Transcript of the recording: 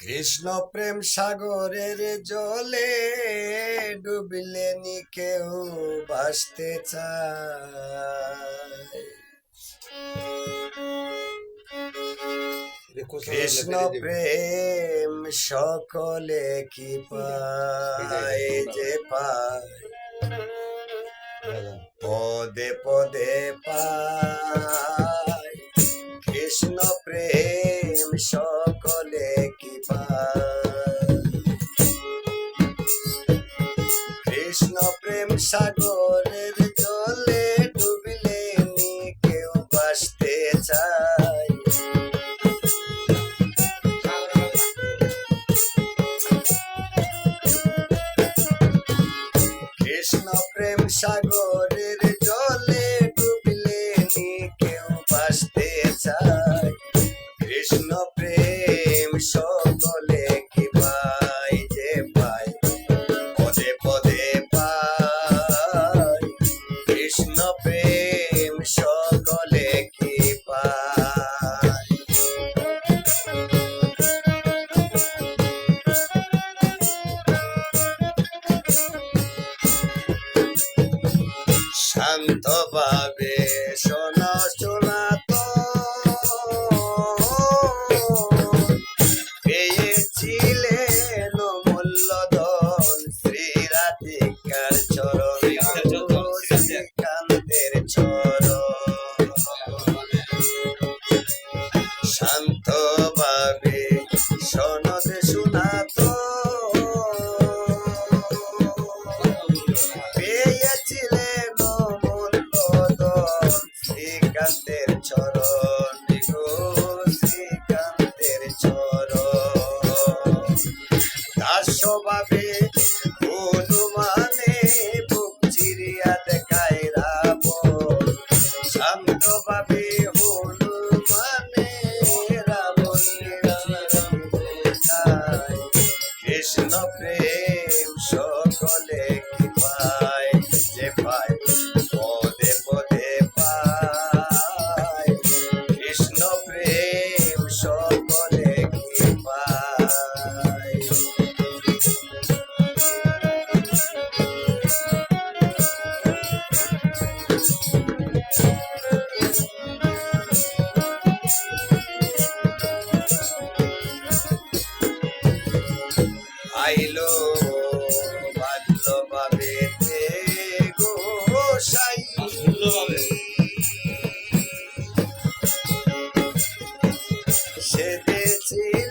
কৃষ্ণ প্রেম সাগরের জলে ডুবিলে নি কেউ ভাসতে চায়। কৃষ্ণ প্রেম সকলে কি পায় যে পায়। পদে পদে পায় কৃষ্ণ প্রেম সকলে কি কৃষ্ণ প্রেম সাগরের জলে ডুবিলে নি কেউ বাসতে চায়। সকলে কি পদে কৃষ্ণ কি পায় শান্তভাবে শোনা শোনা। রাধিকার চরণ শ্রীকান্তের চরণ। শান্তভাবে সনদে শোনা তো পেয়েছিলেন মূল্যধন শ্রীকান্তের চরণ শ্রীকান্তের চরণ। দাসভাবে কৃষ্ণ প্রেম সকলে আইলো বাল্যভাবে গো সাই সেদিন